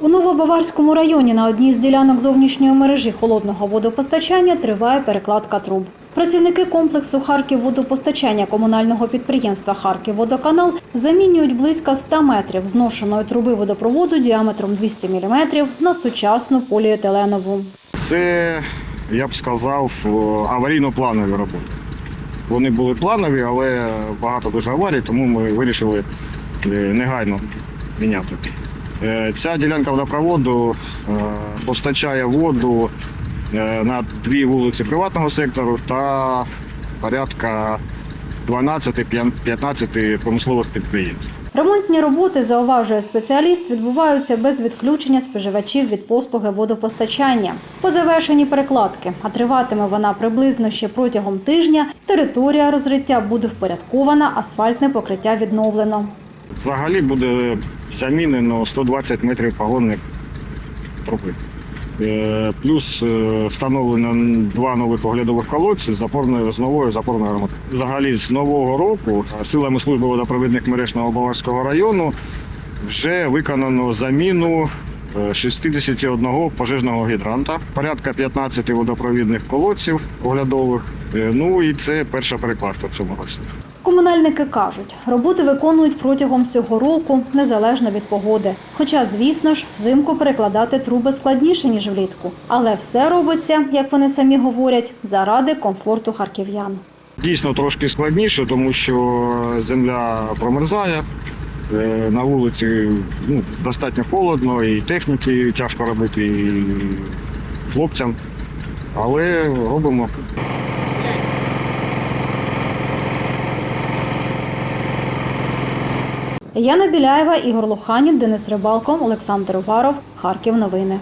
У Новобаварському районі на одній з ділянок зовнішньої мережі холодного водопостачання триває перекладка труб. Працівники комплексу Харківводопостачання комунального підприємства Харківводоканал замінюють близько 100 метрів зношеної труби водопроводу діаметром 200 мм на сучасну поліетиленову. Це, я б сказав, аварійно-планові роботи. Вони були планові, але багато дуже аварій, тому ми вирішили е, негайно міняти. Е, Ця ділянка водопроводу е, постачає воду е, на дві вулиці приватного сектору та порядка 12-15 промислових підприємств. Ремонтні роботи, зауважує спеціаліст, відбуваються без відключення споживачів від послуги водопостачання. По завершенні перекладки, а триватиме вона приблизно ще протягом тижня, територія розриття буде впорядкована, асфальтне покриття відновлено. Взагалі буде замінено 120 метрів погонних труби. Е, Плюс е, встановлено два нових оглядових колодці з запорною з новою запорною громадою. Взагалі з нового року силами служби водопровідних мереж Новобаварського району вже виконано заміну 61 пожежного гідранта, порядка 15 водопровідних колодців оглядових. Е, Ну і це перша перекладка в цьому році. Комунальники кажуть, роботи виконують протягом всього року, незалежно від погоди. Хоча, звісно ж, взимку перекладати труби складніше, ніж влітку. Але все робиться, як вони самі говорять, заради комфорту харків'ян. Дійсно трошки складніше, тому що земля промерзає. Е, На вулиці ну, достатньо холодно, і техніки тяжко робити, і хлопцям. Але робимо. Яна Біляєва, Ігор Луханін, Денис Рибалко, Олександр Уваров. Харків. Новини.